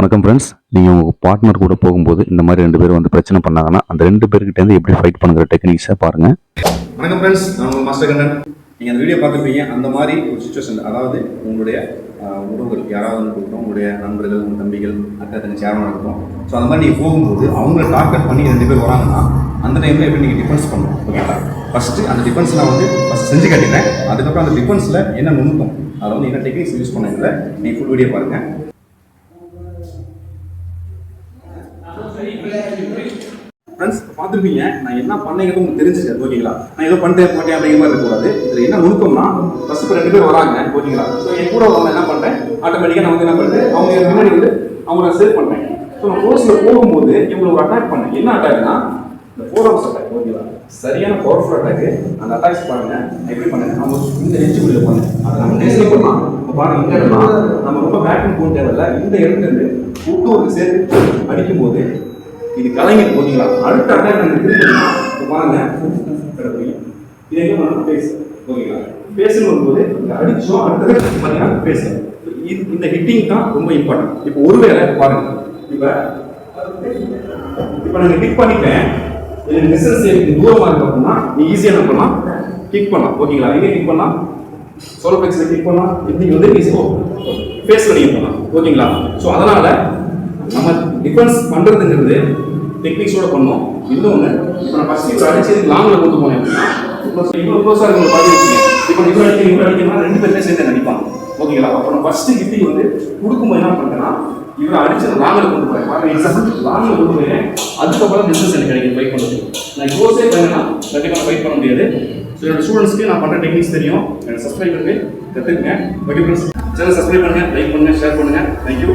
வணக்கம் ஃப்ரெண்ட்ஸ் நீங்கள் உங்கள் பார்ட்னர் கூட போகும்போது இந்த மாதிரி ரெண்டு பேரும் வந்து பிரச்சனை பண்ணாங்கன்னா அந்த ரெண்டு பேர்கிட்டேருந்து எப்படி ஃபைட் பண்ணுற டெக்னிக்ஸை பாருங்கள் வணக்கம் ஃப்ரெண்ட்ஸ் நான் உங்கள் மாஸ்டர் கண்ணன். நீங்கள் அந்த வீடியோ பார்த்துருப்பீங்க. அந்த மாதிரி ஒரு சுச்சுவேஷன் அதாவது உங்களுடைய உறவுகள் யாராவது வந்து இருக்கட்டும் உங்களுடைய நண்பர்கள் உங்கள் தம்பிகள் அக்கா தங்கச்சி யாரும் இருக்கட்டும். ஸோ அந்த மாதிரி நீங்கள் போகும்போது அவங்கள டார்கெட் பண்ணி ரெண்டு பேர் வராங்கன்னா அந்த டைமில் எப்படி நீங்கள் டிஃபென்ஸ் பண்ணணும்? ஓகேங்களா ஃபஸ்ட்டு அந்த டிஃபென்ஸ் நான் வந்து ஃபஸ்ட் செஞ்சு கட்டிட்டேன் அதுக்கப்புறம் அந்த டிஃபென்ஸில் என்ன நுணுக்கம் அதை வந்து என்ன டெக்னிக்ஸ் யூஸ் பண்ணதில்லை நீங்கள் ஃபுல் வீடியோ பாருங்கள் ஃப்ரெண்ட்ஸ் பார்த்துருப்பீங்க. நான் என்ன பண்ணேங்கிறது உங்களுக்கு தெரிஞ்சிருக்காது ஓகேங்களா? நான் ஏதோ பண்ணிட்டேன் போட்டேன் அப்படிங்கிற மாதிரி இருக்கக்கூடாது. இதில் என்ன நுணுக்கம்னா ஃபஸ்ட் இப்போ ரெண்டு பேர் வராங்க ஓகேங்களா? ஸோ என் கூட வரவங்க என்ன பண்ணுறேன் ஆட்டோமேட்டிக்காக நான் வந்து என்ன பண்ணுறேன் அவங்க முன்னாடி வந்து அவங்கள சேவ் பண்ணுறேன் ஸோ நான் கோர்ஸில் போகும்போது இவங்களை ஒரு அட்டாக் பண்ணேன். என்ன அட்டாக்னா இந்த ஃபோர் ஹவர்ஸ் அட்டாக் ஓகேங்களா சரியான பவர்ஃபுல் அட்டாக் அந்த அட்டாக்ஸ் பாருங்க நான் எப்படி பண்ணேன். நம்ம இந்த எட்ஜ் உள்ள பண்ணேன் அதை நம்ம டெஸ்ட் பண்ணலாம் இப்போ பாருங்க இந்த இடம்னா நம்ம ரொம்ப பேட்டிங் போக தேவையில்ல. இந்த இடத்துல இருந்து விட்டு ஒரு சேர்த்து அடிக்கும்போது இது கலைஞர் போட்டீங்களா அடுத்த அட்டாக் நம்ம திருப்பினா இப்போ பாருங்க. இது எங்க பண்ணணும் பேஸ் ஓகேங்களா பேஸ்னு வரும்போது இந்த அடிச்சோம் அடுத்தது பார்த்தீங்கன்னா பேஸ் இது இந்த ஹிட்டிங் தான் ரொம்ப இம்பார்ட்டன்ட் இப்போ ஒருவேளை பாருங்க. இப்போ இப்போ நான் கிளிக் பண்ணிட்டேன். எனக்கு டிஸ்டன்ஸ் எனக்கு தூரமா இருக்கு அப்படின்னா நீ ஈஸியாக என்ன பண்ணலாம்? கிளிக் பண்ணலாம். ஓகேங்களா எங்கே கிளிக் பண்ணலாம்? சோலோ பெக்ஸில் கிளிக் பண்ணலாம். இப்படி வந்து நீ ஃபேஸில் நீங்கள் பண்ணலாம் ஓகேங்களா ஸோ அதனால் சீக்வன்ஸ் பண்ணுறதுங்கிறது டெக்னிக்ஸோட பண்ணோம். இன்னொன்று இப்போ நான் ஃபர்ஸ்ட் இப்போ அடிச்சு லாங்கில் கொண்டு போனேன். இவ்வளோ க்ளோஸாக இருக்கிற பார்த்து வச்சுக்கேன் இப்போ இவ்வளோ அடிக்க இவ்வளோ அடிக்கணும்னா ரெண்டு பேருமே சேர்ந்து நினைப்பாங்க ஓகேங்களா அப்போ நான் ஃபஸ்ட்டு கிஃப்டி வந்து கொடுக்கும்போது என்ன பண்ணுறேன்னா இவரை அடிச்சு லாங்கில் கொண்டு போகிறேன் பாருங்க எக்ஸாம்பிள் லாங்கில் கொண்டு போயிடுறேன் அதுக்கப்புறம் பிஸ்னஸ் எனக்கு கிடைக்கும் ஃபைட் பண்ணுறது நான் க்ளோஸே பண்ணேன்னா கண்டிப்பாக ஃபைட் பண்ண முடியாது. ஸோ என்னோட ஸ்டூடெண்ட்ஸ்க்கு நான் பண்ணுற டெக்னிக்ஸ் தெரியும். எனக்கு சப்ஸ்கிரைப் பண்ணி கற்றுக்குங்க ஓகே ஃப்ரெண்ட்ஸ் சேனல் சப்ஸ்கிரைப் பண்ணுங்க லைக் பண்ணுங்க ஷேர் பண்ணுங்கள் தேங்க்யூ